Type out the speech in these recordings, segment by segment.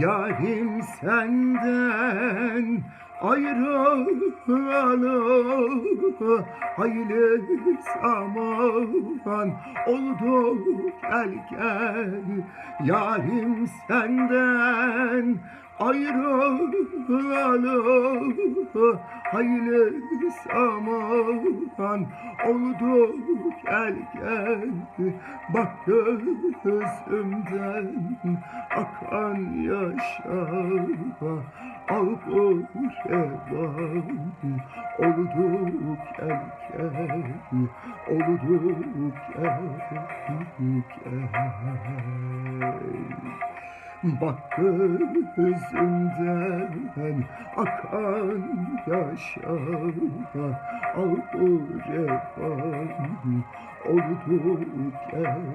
Yarim senden ayrılalı Hayli zaman oldu gel gel. Yarim senden ayrılalı Hayli zaman oldu gel gel Bak gözümden akan yaşa Al bu revan oldu gel gel Oldu gel gel Bak gözümden akan yaşa Al bu revan oldu gel gel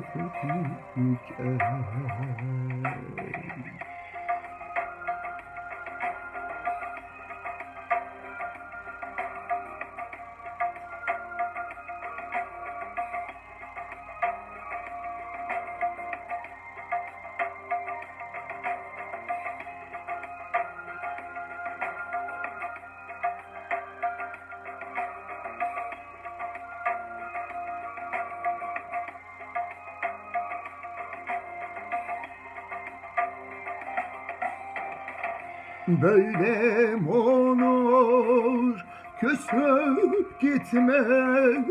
Böyle mi olur? Küsüp gitmek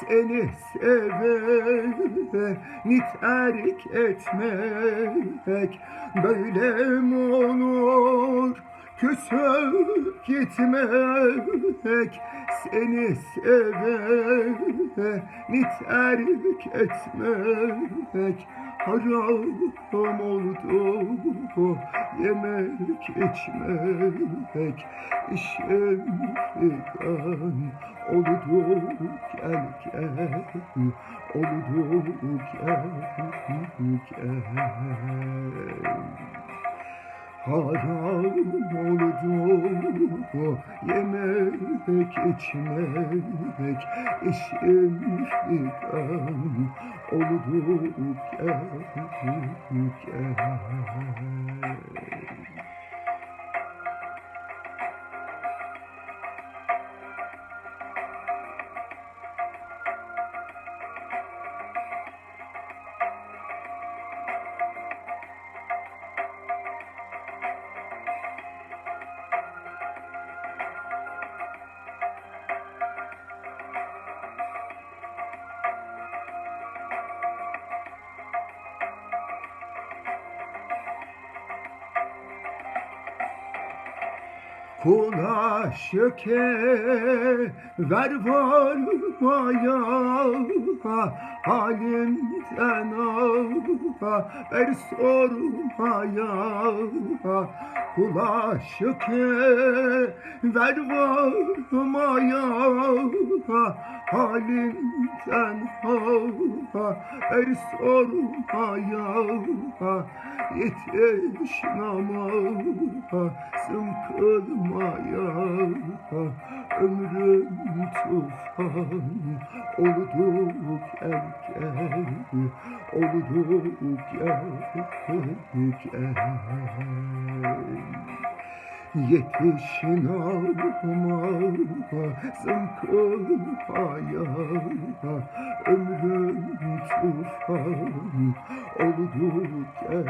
Seni seveni terk etmek. Böyle mi olur? Küsüp gitmek Seni seveni terk etmek Haram oldu yemek içmek işim figan oldu gel gel oldu gel gel Haram oldu yemek içmek işim figan oldu gel gel Kula şeker ver varmaya Halimden haber sormaya Kula şeker ver varmaya Halimden haber sormaya Yetiş namazım kılmaya Ömrüm tufan oldu gel gel Oldu gel gel Yetiş namazım kılmaya Ömrüm tufan oldu gel